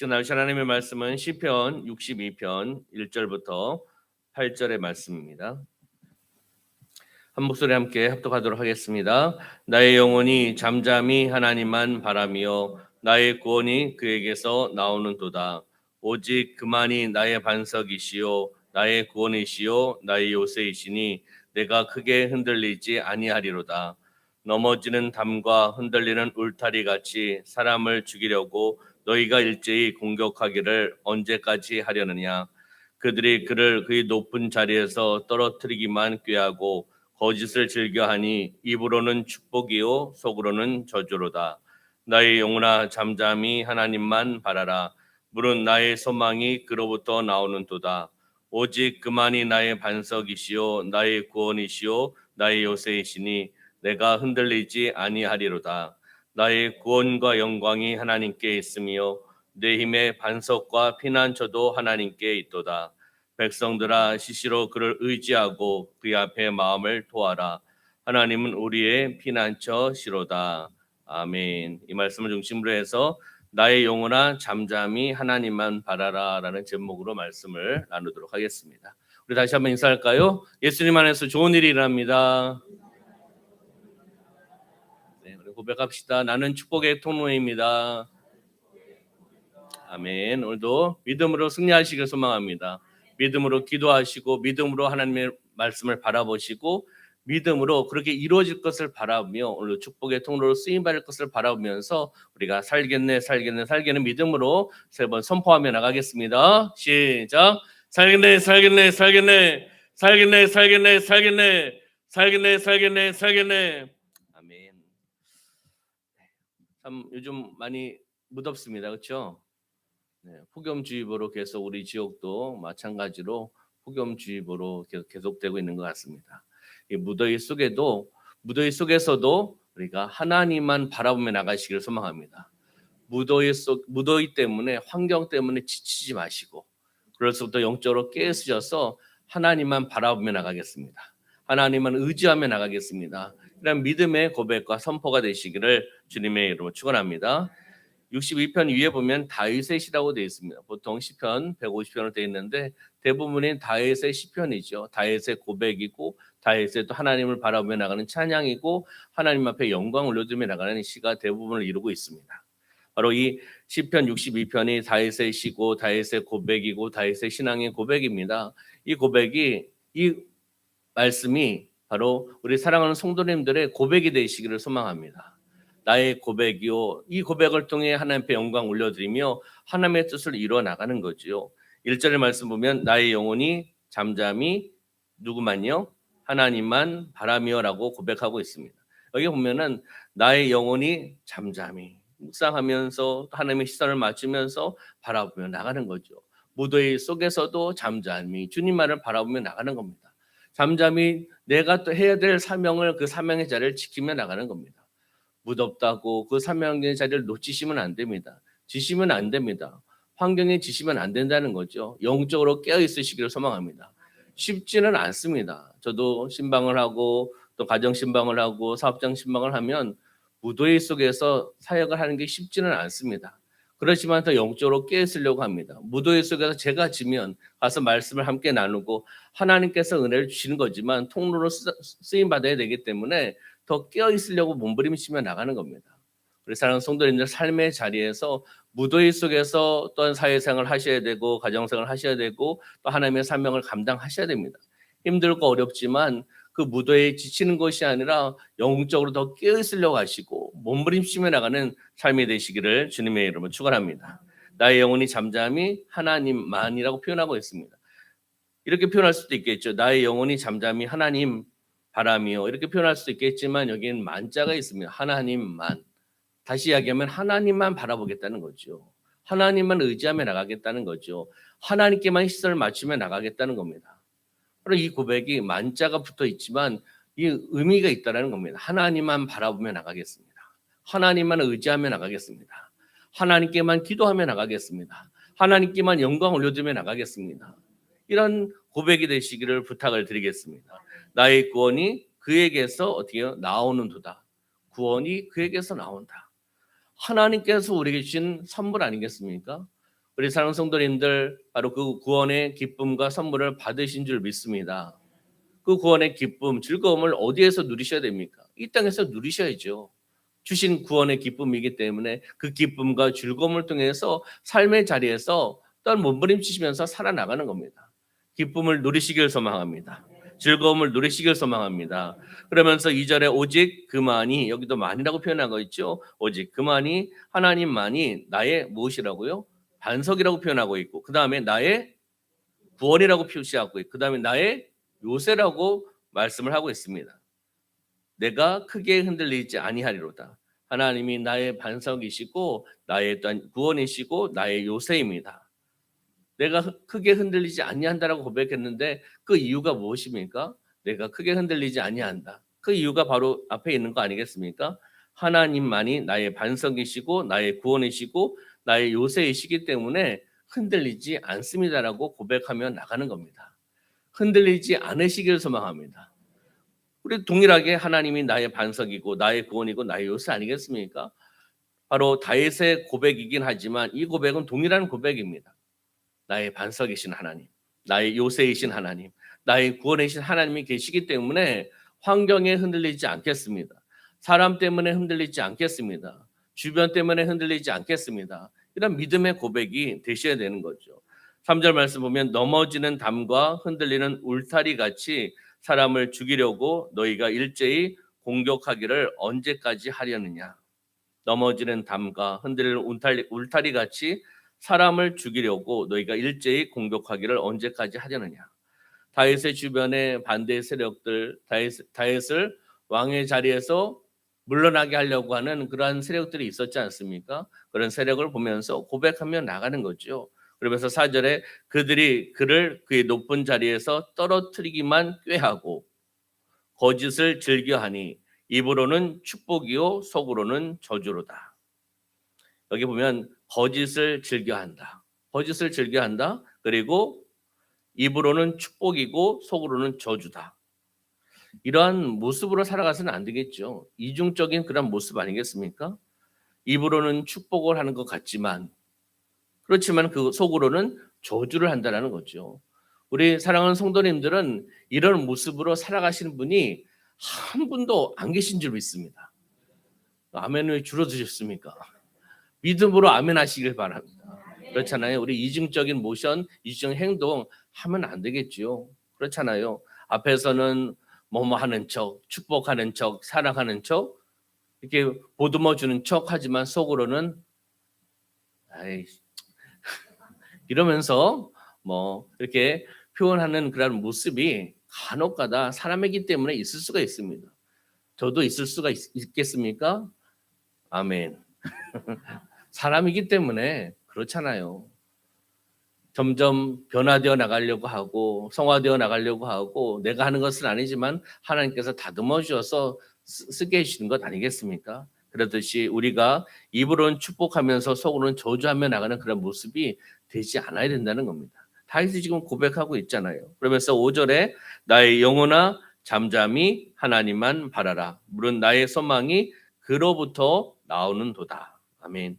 지금 나오신 하나님의 말씀은 시편 62편 1절부터 8절의 말씀입니다. 한 목소리 함께 합독하도록 하겠습니다. 나의 영혼이 잠잠히 하나님만 바라며 나의 구원이 그에게서 나오는도다. 오직 그만이 나의 반석이시요 나의 구원이시요 나의 요새이시니 내가 크게 흔들리지 아니하리로다. 넘어지는 담과 흔들리는 울타리 같이 사람을 죽이려고 너희가 일제히 공격하기를 언제까지 하려느냐? 그들이 그를 그의 높은 자리에서 떨어뜨리기만 꾀하고 거짓을 즐겨하니 입으로는 축복이요 속으로는 저주로다. 나의 영혼아 잠잠히 하나님만 바라라. 물은 나의 소망이 그로부터 나오는도다. 오직 그만이 나의 반석이시요 나의 구원이시요 나의 요새이시니 내가 흔들리지 아니하리로다. 나의 구원과 영광이 하나님께 있으며 내 힘의 반석과 피난처도 하나님께 있도다. 백성들아 시시로 그를 의지하고 그의 앞에 마음을 토하라. 하나님은 우리의 피난처시로다. 아멘. 이 말씀을 중심으로 해서 나의 영혼아 잠잠히 하나님만 바라라라는 제목으로 말씀을 나누도록 하겠습니다. 우리 다시 한번 인사할까요? 예수님 안에서 좋은 일이 일어납니다. 고백합시다. 나는 축복의 통로입니다. 아멘. 오늘도 믿음으로 승리하시길 소망합니다. 믿음으로 기도하시고 믿음으로 하나님의 말씀을 바라보시고 믿음으로 그렇게 이루어질 것을 바라보며 오늘 축복의 통로로 쓰임 받을 것을 바라보면서 우리가 살겠네 살겠네 살겠네 믿음으로 세 번 선포하며 나가겠습니다. 시작. 살겠네 살겠네 살겠네 살겠네 살겠네 살겠네 살겠네 살겠네 살겠네. 참 요즘 많이 무덥습니다. 그렇죠? 네, 폭염주의보로 계속 우리 지역도 마찬가지로 폭염주의보로 계속 계속 되고 있는 것 같습니다. 이 무더위 속에도 무더위 속에서도 우리가 하나님만 바라보며 나가시기를 소망합니다. 무더위 속 무더위 때문에 환경 때문에 지치지 마시고 그럴수부터 영적으로 깨어서서 하나님만 바라보며 나가겠습니다. 하나님만 의지하며 나가겠습니다. 이런 믿음의 고백과 선포가 되시기를 주님의 이름으로 축원합니다. 62편 위에 보면 다윗의 시라고 되어 있습니다. 보통 시편 150편으로 되어 있는데 대부분이 다윗의 시편이죠. 다윗의 고백이고 다윗의 또 하나님을 바라보며 나가는 찬양이고 하나님 앞에 영광 올려드리며 나가는 시가 대부분을 이루고 있습니다. 바로 이 시편 62편이 다윗의 시고 다윗의 고백이고 다윗의 신앙의 고백입니다. 이 고백이 이 말씀이 바로 우리 사랑하는 성도님들의 고백이 되시기를 소망합니다. 나의 고백이요. 이 고백을 통해 하나님께 영광 올려드리며 하나님의 뜻을 이루어 나가는 거지요. 1절의 말씀 보면 나의 영혼이 잠잠히 누구만요? 하나님만 바라며라고 고백하고 있습니다. 여기 보면은 나의 영혼이 잠잠히 묵상하면서 하나님의 시선을 맞추면서 바라보며 나가는 거죠. 무더위 속에서도 잠잠히 주님만을 바라보며 나가는 겁니다. 잠잠히 내가 또 해야 될 사명을 그 사명의 자리를 지키며 나가는 겁니다. 무덥다고 그 사명의 자리를 놓치시면 안 됩니다. 지시면 안 됩니다. 환경에 지시면 안 된다는 거죠. 영적으로 깨어 있으시기를 소망합니다. 쉽지는 않습니다. 저도 신방을 하고 또 가정 신방을 하고 사업장 신방을 하면 무도회 속에서 사역을 하는 게 쉽지는 않습니다. 그렇지만 더 영적으로 깨어 있으려고 합니다. 무도회 속에서 제가 지면 가서 말씀을 함께 나누고 하나님께서 은혜를 주시는 거지만 통로로 쓰임 받아야 되기 때문에 더 깨어 있으려고 몸부림치며 나가는 겁니다. 우리 사랑하는 성도님들 삶의 자리에서 무도회 속에서 또한 사회생활을 하셔야 되고 가정생활을 하셔야 되고 또 하나님의 사명을 감당하셔야 됩니다. 힘들고 어렵지만 그 무도에 지치는 것이 아니라 영적으로 더 깨어 있으려고 하시고 몸부림치며 나가는 삶이 되시기를 주님의 이름으로 축원합니다. 나의 영혼이 잠잠히 하나님만이라고 표현하고 있습니다. 이렇게 표현할 수도 있겠죠. 나의 영혼이 잠잠히 하나님 바람이요. 이렇게 표현할 수도 있겠지만 여기는 만자가 있습니다. 하나님만. 다시 이야기하면 하나님만 바라보겠다는 거죠. 하나님만 의지하며 나가겠다는 거죠. 하나님께만 시선을 맞추며 나가겠다는 겁니다. 바로 이 고백이 만자가 붙어 있지만 이 의미가 있다는 겁니다. 하나님만 바라보며 나가겠습니다. 하나님만 의지하며 나가겠습니다. 하나님께만 기도하며 나가겠습니다. 하나님께만 영광 올려주며 나가겠습니다. 이런 고백이 되시기를 부탁을 드리겠습니다. 나의 구원이 그에게서 어떻게 나오는 도다. 구원이 그에게서 나온다. 하나님께서 우리에게 주신 선물 아니겠습니까? 우리 사랑하는 성도님들 바로 그 구원의 기쁨과 선물을 받으신 줄 믿습니다. 그 구원의 기쁨, 즐거움을 어디에서 누리셔야 됩니까? 이 땅에서 누리셔야죠. 주신 구원의 기쁨이기 때문에 그 기쁨과 즐거움을 통해서 삶의 자리에서 또한 몸부림치시면서 살아나가는 겁니다. 기쁨을 누리시길 소망합니다. 즐거움을 누리시길 소망합니다. 그러면서 2절에 오직 그만이 여기도 만이라고 표현한 거 있죠. 오직 그만이 하나님만이 나의 무엇이라고요? 반석이라고 표현하고 있고 그 다음에 나의 구원이라고 표시하고 있고 그 다음에 나의 요새라고 말씀을 하고 있습니다. 내가 크게 흔들리지 아니하리로다. 하나님이 나의 반석이시고 나의 또한 구원이시고 나의 요새입니다. 내가 크게 흔들리지 아니한다라고 고백했는데 그 이유가 무엇입니까? 내가 크게 흔들리지 아니한다. 그 이유가 바로 앞에 있는 거 아니겠습니까? 하나님만이 나의 반석이시고 나의 구원이시고 나의 요새이시기 때문에 흔들리지 않습니다라고 고백하며 나가는 겁니다. 흔들리지 않으시길 소망합니다. 우리 동일하게 하나님이 나의 반석이고 나의 구원이고 나의 요새 아니겠습니까? 바로 다윗의 고백이긴 하지만 이 고백은 동일한 고백입니다. 나의 반석이신 하나님, 나의 요새이신 하나님, 나의 구원이신 하나님이 계시기 때문에 환경에 흔들리지 않겠습니다. 사람 때문에 흔들리지 않겠습니다. 주변 때문에 흔들리지 않겠습니다. 이런 믿음의 고백이 되셔야 되는 거죠. 3절 말씀 보면 넘어지는 담과 흔들리는 울타리 같이 사람을 죽이려고 너희가 일제히 공격하기를 언제까지 하려느냐. 넘어지는 담과 흔들리는 울타리, 울타리 같이 사람을 죽이려고 너희가 일제히 공격하기를 언제까지 하려느냐. 다윗의 주변에 반대 세력들, 다윗, 다윗을 왕의 자리에서 물러나게 하려고 하는 그러한 세력들이 있었지 않습니까? 그런 세력을 보면서 고백하며 나가는 거죠. 그러면서 사절에 그들이 그를 그의 높은 자리에서 떨어뜨리기만 꾀하고 거짓을 즐겨하니 입으로는 축복이요 속으로는 저주로다. 여기 보면 거짓을 즐겨한다. 거짓을 즐겨한다. 그리고 입으로는 축복이고 속으로는 저주다. 이러한 모습으로 살아가서는 안 되겠죠. 이중적인 그런 모습 아니겠습니까? 입으로는 축복을 하는 것 같지만 그렇지만 그 속으로는 저주를 한다는 거죠. 우리 사랑하는 성도님들은 이런 모습으로 살아가시는 분이 한 분도 안 계신 줄 믿습니다. 아멘을 줄어드셨습니까? 믿음으로 아멘 하시길 바랍니다. 그렇잖아요. 우리 이중적인 모션, 이중 행동 하면 안 되겠지요. 그렇잖아요. 앞에서는 뭐뭐 하는 척, 축복하는 척, 사랑하는 척, 이렇게 보듬어 주는 척 하지만 속으로는 아이 이러면서 뭐 이렇게 표현하는 그런 모습이 간혹가다 사람이기 때문에 있을 수가 있습니다. 저도 있을 수가 있, 있겠습니까? 아멘. 사람이기 때문에 그렇잖아요. 점점 변화되어 나가려고 하고 성화되어 나가려고 하고 내가 하는 것은 아니지만 하나님께서 다듬어 주셔서 쓰게 해주시는 것 아니겠습니까? 그렇듯이 우리가 입으로는 축복하면서 속으로는 저주하며 나가는 그런 모습이 되지 않아야 된다는 겁니다. 다윗이 지금 고백하고 있잖아요. 그러면서 5절에 나의 영혼아 잠잠히 하나님만 바라라. 물은 나의 소망이 그로부터 나오는 도다. 아멘.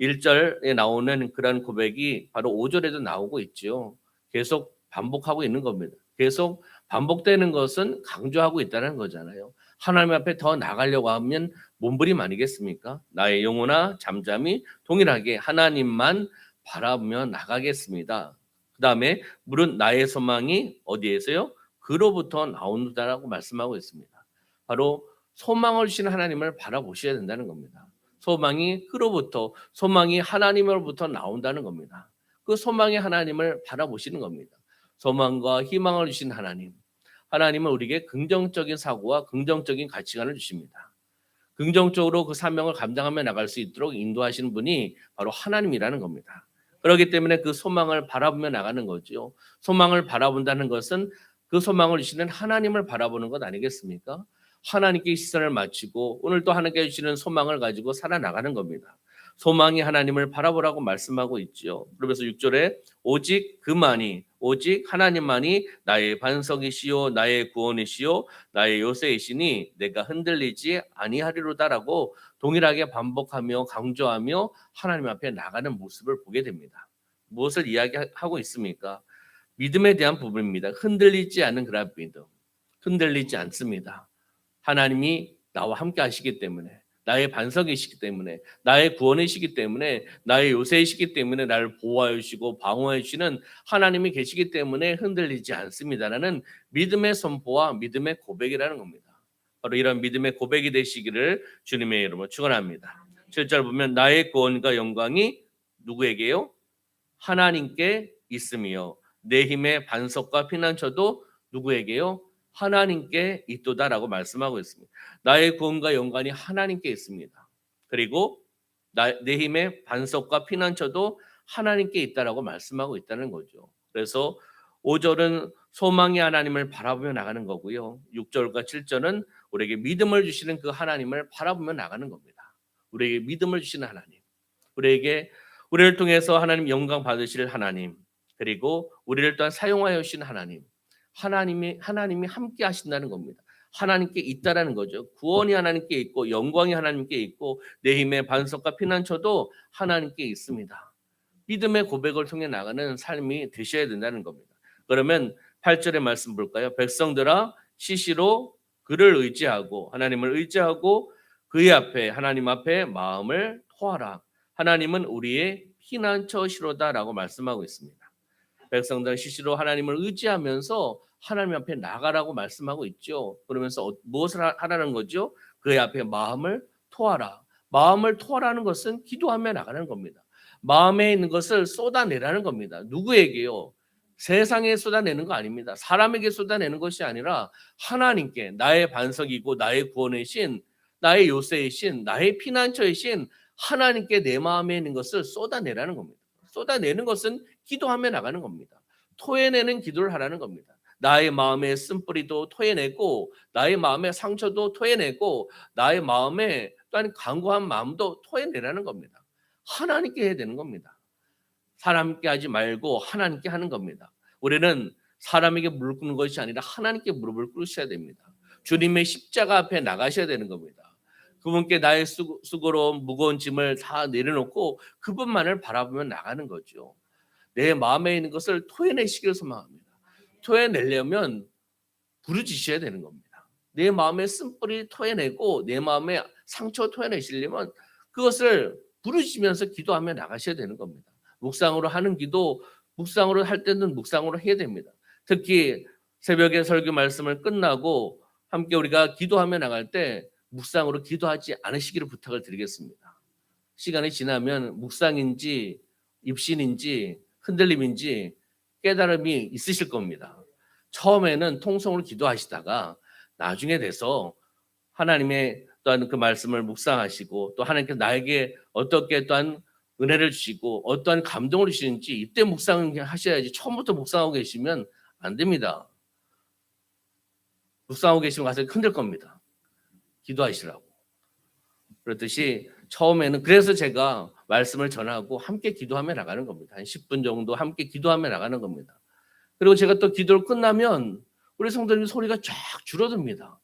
1절에 나오는 그런 고백이 바로 5절에도 나오고 있죠. 계속 반복하고 있는 겁니다. 계속 반복되는 것은 강조하고 있다는 거잖아요. 하나님 앞에 더 나가려고 하면 몸부림 아니겠습니까? 나의 영혼아 잠잠히 동일하게 하나님만 바라보며 나가겠습니다. 그 다음에 물은 나의 소망이 어디에서요? 그로부터 나온다라고 말씀하고 있습니다. 바로 소망을 주시는 하나님을 바라보셔야 된다는 겁니다. 소망이 그로부터 소망이 하나님으로부터 나온다는 겁니다. 그 소망의 하나님을 바라보시는 겁니다. 소망과 희망을 주신 하나님. 하나님은 우리에게 긍정적인 사고와 긍정적인 가치관을 주십니다. 긍정적으로 그 사명을 감당하며 나갈 수 있도록 인도하시는 분이 바로 하나님이라는 겁니다. 그렇기 때문에 그 소망을 바라보며 나가는 거죠. 소망을 바라본다는 것은 그 소망을 주시는 하나님을 바라보는 것 아니겠습니까? 하나님께 시선을 맞추고 오늘 또 하나님께 주시는 소망을 가지고 살아나가는 겁니다. 소망이 하나님을 바라보라고 말씀하고 있지요. 그러면서 6절에 오직 그만이 오직 하나님만이 나의 반석이시요 나의 구원이시요 나의 요새이시니 내가 흔들리지 아니하리로다라고 동일하게 반복하며 강조하며 하나님 앞에 나가는 모습을 보게 됩니다. 무엇을 이야기하고 있습니까? 믿음에 대한 부분입니다. 흔들리지 않는 그런 믿음. 흔들리지 않습니다. 하나님이 나와 함께 하시기 때문에 나의 반석이시기 때문에 나의 구원이시기 때문에 나의 요새이시기 때문에 나를 보호하여 주시고 방어해 주시는 하나님이 계시기 때문에 흔들리지 않습니다라는 믿음의 선포와 믿음의 고백이라는 겁니다. 바로 이런 믿음의 고백이 되시기를 주님의 이름으로 축원합니다. 7절 보면 나의 구원과 영광이 누구에게요? 하나님께 있으며 내 힘의 반석과 피난처도 누구에게요? 하나님께 있도다라고 말씀하고 있습니다. 나의 구원과 영광이 하나님께 있습니다. 그리고 나, 내 힘의 반석과 피난처도 하나님께 있다라고 말씀하고 있다는 거죠. 그래서 5절은 소망의 하나님을 바라보며 나가는 거고요. 6절과 7절은 우리에게 믿음을 주시는 그 하나님을 바라보며 나가는 겁니다. 우리에게 믿음을 주시는 하나님. 우리에게 우리를 통해서 하나님 영광 받으실 하나님. 그리고 우리를 또한 사용하여 주신 하나님. 하나님이 하나님이 함께 하신다는 겁니다. 하나님께 있다라는 거죠. 구원이 하나님께 있고 영광이 하나님께 있고 내 힘의 반석과 피난처도 하나님께 있습니다. 믿음의 고백을 통해 나가는 삶이 되셔야 된다는 겁니다. 그러면 8절의 말씀 볼까요? 백성들아 시시로 그를 의지하고 하나님을 의지하고 그의 앞에 하나님 앞에 마음을 토하라. 하나님은 우리의 피난처시로다라고 말씀하고 있습니다. 백성들 시시로 하나님을 의지하면서 하나님 앞에 나가라고 말씀하고 있죠. 그러면서 어- 무엇을 하- 하라는 거죠? 그의 앞에 마음을 토하라. 마음을 토하라는 것은 기도하며 나가는 겁니다. 마음에 있는 것을 쏟아내라는 겁니다. 누구에게요? 세상에 쏟아내는 거 아닙니다. 사람에게 쏟아내는 것이 아니라 하나님께 나의 반석이고 나의 구원이신 나의 요새이신 나의 피난처이신 하나님께 내 마음에 있는 것을 쏟아내라는 겁니다. 쏟아내는 것은 기도하며 나가는 겁니다. 토해내는 기도를 하라는 겁니다. 나의 마음의 쓴뿌리도 토해내고 나의 마음의 상처도 토해내고 나의 마음에 또한 강구한 마음도 토해내라는 겁니다. 하나님께 해야 되는 겁니다. 사람께 하지 말고 하나님께 하는 겁니다. 우리는 사람에게 무릎 꿇는 것이 아니라 하나님께 무릎을 꿇으셔야 됩니다. 주님의 십자가 앞에 나가셔야 되는 겁니다. 그분께 나의 수고, 수고로운 무거운 짐을 다 내려놓고 그분만을 바라보며 나가는 거죠. 내 마음에 있는 것을 토해내시기를 소망합니다. 토해내려면 부르짖으셔야 되는 겁니다. 내 마음의 쓴뿌리 토해내고 내 마음의 상처 토해내시려면 그것을 부르짖으면서 기도하며 나가셔야 되는 겁니다. 묵상으로 하는 기도, 묵상으로 할 때는 묵상으로 해야 됩니다. 특히 새벽에 설교 말씀을 끝나고 함께 우리가 기도하며 나갈 때 묵상으로 기도하지 않으시기를 부탁을 드리겠습니다. 시간이 지나면 묵상인지 입신인지 흔들림인지 깨달음이 있으실 겁니다. 처음에는 통성으로 기도하시다가 나중에 돼서 하나님의 또한 그 말씀을 묵상하시고 또 하나님께서 나에게 어떻게 또한 은혜를 주시고 어떠한 감동을 주시는지 이때 묵상하셔야지 처음부터 묵상하고 계시면 안 됩니다. 묵상하고 계시면 가서 흔들 겁니다. 기도하시라고. 그렇듯이 처음에는 그래서 제가 말씀을 전하고 함께 기도하며 나가는 겁니다. 한 10분 정도 함께 기도하며 나가는 겁니다. 그리고 제가 또 기도를 끝나면 우리 성도님 소리가 쫙 줄어듭니다.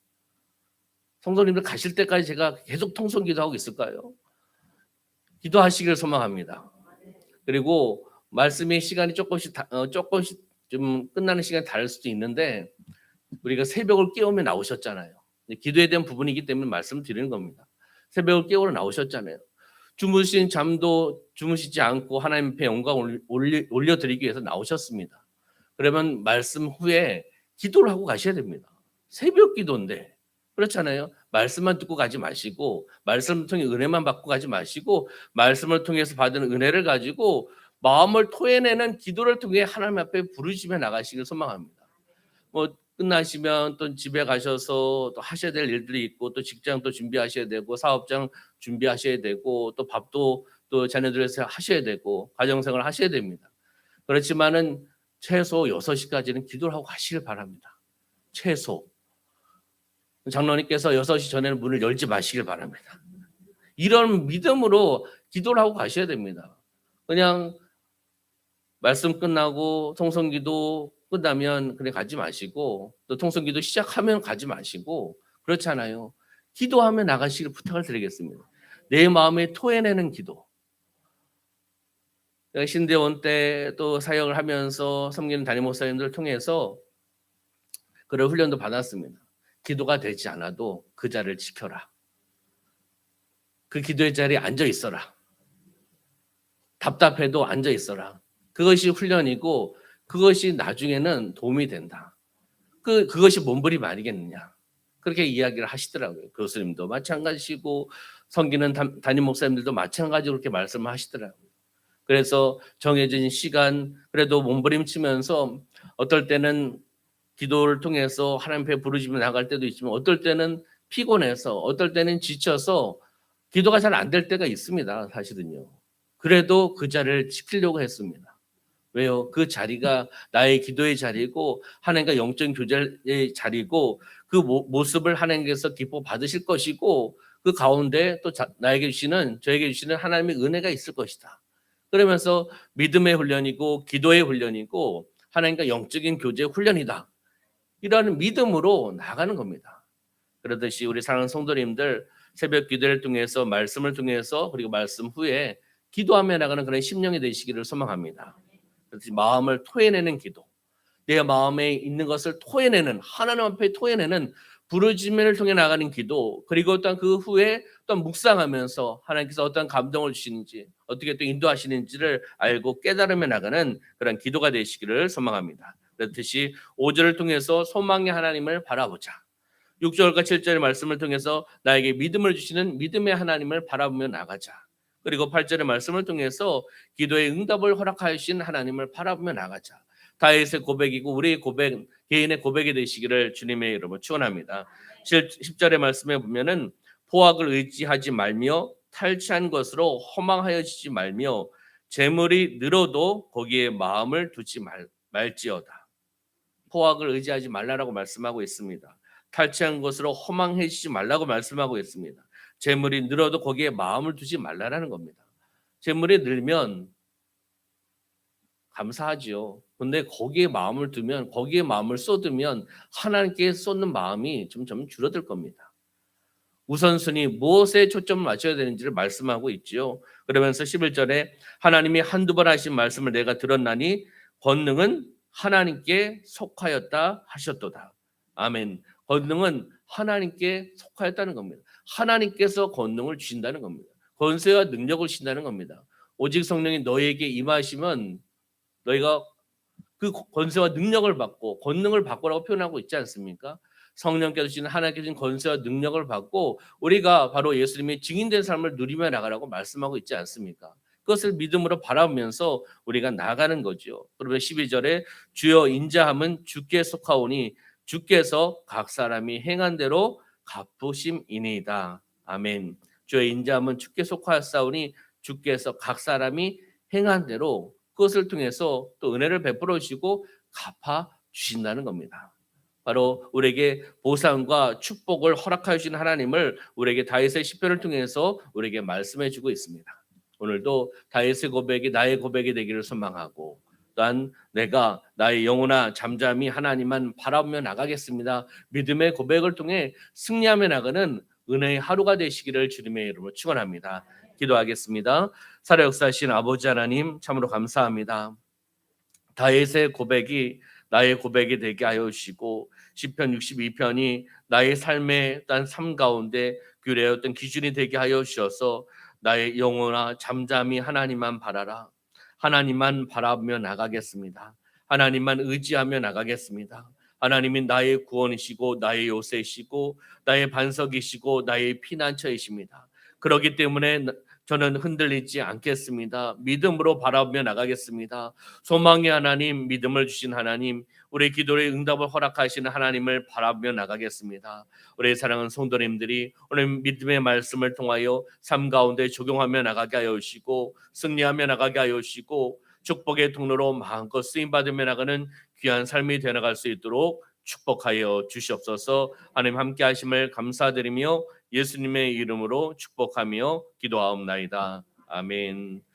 성도님들 가실 때까지 제가 계속 통성 기도하고 있을까요? 기도하시길 소망합니다. 그리고 말씀의 시간이 조금씩 다- 어, 조금씩 좀 끝나는 시간이 다를 수도 있는데 우리가 새벽을 깨우며 나오셨잖아요. 기도에 대한 부분이기 때문에 말씀을 드리는 겁니다. 새벽을 깨우러 나오셨잖아요. 주무신 잠도 주무시지 않고 하나님 앞에 영광을 올려, 올려드리기 위해서 나오셨습니다. 그러면 말씀 후에 기도를 하고 가셔야 됩니다. 새벽 기도인데 그렇잖아요. 말씀만 듣고 가지 마시고 말씀을 통해 은혜만 받고 가지 마시고 말씀을 통해서 받은 은혜를 가지고 마음을 토해내는 기도를 통해 하나님 앞에 부르시며 나가시길 소망합니다. 뭐 끝나시면 또 집에 가셔서 또 하셔야 될 일들이 있고 또 직장 또 준비하셔야 되고 사업장 준비하셔야 되고 또 밥도 또 자녀들에서 하셔야 되고 가정생활 하셔야 됩니다. 그렇지만은 최소 6시까지는 기도를 하고 가시길 바랍니다. 최소. 장로님께서 6시 전에는 문을 열지 마시길 바랍니다. 이런 믿음으로 기도를 하고 가셔야 됩니다. 그냥 말씀 끝나고 통성기도 끝나면 그냥 가지 마시고 또 통성기도 시작하면 가지 마시고 그렇잖아요. 기도하며 나가시길 부탁을 드리겠습니다. 내 마음에 토해내는 기도. 신대원 때 또 사역을 하면서 섬기는 담임 목사님들 통해서 그런 훈련도 받았습니다. 기도가 되지 않아도 그 자리를 지켜라. 그 기도의 자리에 앉아 있어라. 답답해도 앉아 있어라. 그것이 훈련이고 그것이 나중에는 도움이 된다. 그 그것이 몸부림 아니겠느냐. 그렇게 이야기를 하시더라고요. 교수님도 마찬가지고 성기는 담- 담임 목사님들도 마찬가지로 그렇게 말씀을 하시더라고요. 그래서 정해진 시간 그래도 몸부림치면서 어떨 때는 기도를 통해서 하나님 앞에 부르짖며 나갈 때도 있지만 어떨 때는 피곤해서 어떨 때는 지쳐서 기도가 잘 안 될 때가 있습니다. 사실은요. 그래도 그 자리를 지키려고 했습니다. 왜요? 그 자리가 나의 기도의 자리고 하나님과 영적 교제의 자리고 그 모, 모습을 하나님께서 기뻐 받으실 것이고 그 가운데 또 자, 나에게 주시는 저에게 주시는 하나님의 은혜가 있을 것이다. 그러면서 믿음의 훈련이고 기도의 훈련이고 하나님과 영적인 교제의 훈련이다. 이러한 믿음으로 나가는 겁니다. 그러듯이 우리 사랑하는 성도님들 새벽 기도를 통해서 말씀을 통해서 그리고 말씀 후에 기도하며 나가는 그런 심령이 되시기를 소망합니다. 마음을 토해내는 기도, 내 마음에 있는 것을 토해내는 하나님 앞에 토해내는 부르짖음을 통해 나가는 기도, 그리고 또한 그 후에 또 묵상하면서 하나님께서 어떤 감동을 주시는지 어떻게 또 인도하시는지를 알고 깨달으며 나가는 그런 기도가 되시기를 소망합니다. 그렇듯이 5절을 통해서 소망의 하나님을 바라보자. 6절과 7절의 말씀을 통해서 나에게 믿음을 주시는 믿음의 하나님을 바라보며 나가자. 그리고 8절의 말씀을 통해서 기도의 응답을 허락하신 하나님을 바라보며 나가자. 다윗의 고백이고 우리의 고백, 개인의 고백이 되시기를 주님의 이름으로 축원합니다. 10절의 말씀에 보면은 포악을 의지하지 말며 탈취한 것으로 허망하여지지 말며 재물이 늘어도 거기에 마음을 두지 말, 말지어다. 포악을 의지하지 말라라고 말씀하고 있습니다. 탈취한 것으로 허망해지지 말라고 말씀하고 있습니다. 재물이 늘어도 거기에 마음을 두지 말라라는 겁니다. 재물이 늘면 감사하지요. 근데 거기에 마음을 두면 거기에 마음을 쏟으면 하나님께 쏟는 마음이 점점 줄어들 겁니다. 우선순위 무엇에 초점을 맞춰야 되는지를 말씀하고 있지요. 그러면서 11절에 하나님이 한두 번 하신 말씀을 내가 들었나니 권능은 하나님께 속하였다 하셨도다. 아멘. 권능은 하나님께 속하였다는 겁니다. 하나님께서 권능을 주신다는 겁니다. 권세와 능력을 주신다는 겁니다. 오직 성령이 너에게 임하시면 너희가 그 권세와 능력을 받고 권능을 받고라고 표현하고 있지 않습니까? 성령께서 주시는 하나님께서 주신 권세와 능력을 받고 우리가 바로 예수님의 증인된 삶을 누리며 나가라고 말씀하고 있지 않습니까? 그것을 믿음으로 바라보면서 우리가 나가는 거죠. 그러면 12절에 주여 인자함은 주께 속하오니 주께서 각 사람이 행한 대로 갚으심이니이다. 아멘. 주의 인자함은 주께 속하였사오니 주께서 각 사람이 행한 대로 그것을 통해서 또 은혜를 베풀어 주시고 갚아 주신다는 겁니다. 바로 우리에게 보상과 축복을 허락하여 주신 하나님을 우리에게 다윗의 시편을 통해서 우리에게 말씀해 주고 있습니다. 오늘도 다윗의 고백이 나의 고백이 되기를 소망하고 또한 내가 나의 영혼아 잠잠히 하나님만 바라보며 나가겠습니다. 믿음의 고백을 통해 승리하며 나가는 은혜의 하루가 되시기를 주님의 이름으로 축원합니다. 기도하겠습니다. 살아 역사하신 아버지 하나님 참으로 감사합니다. 다윗의 고백이 나의 고백이 되게 하여 주시고 시편 62편이 나의 삶의 어떤 삶 가운데 어떤 기준이 되게 하여 주셔서 나의 영혼아 잠잠히 하나님만 바라라. 하나님만 바라보며 나가겠습니다. 하나님만 의지하며 나가겠습니다. 하나님이 나의 구원이시고 나의 요새이시고 나의 반석이시고 나의 피난처이십니다. 그렇기 때문에 저는 흔들리지 않겠습니다. 믿음으로 바라보며 나가겠습니다. 소망의 하나님, 믿음을 주신 하나님, 우리 기도의 응답을 허락하시는 하나님을 바라보며 나가겠습니다. 우리 사랑하는 성도님들이 오늘 믿음의 말씀을 통하여 삶 가운데 적용하며 나가게 하여 주시고 승리하며 나가게 하여 주시고 축복의 통로로 마음껏 쓰임 받으며 나가는 귀한 삶이 되어 나갈 수 있도록 축복하여 주시옵소서. 하나님 함께 하심을 감사드리며 예수님의 이름으로 축복하며 기도하옵나이다. 아멘.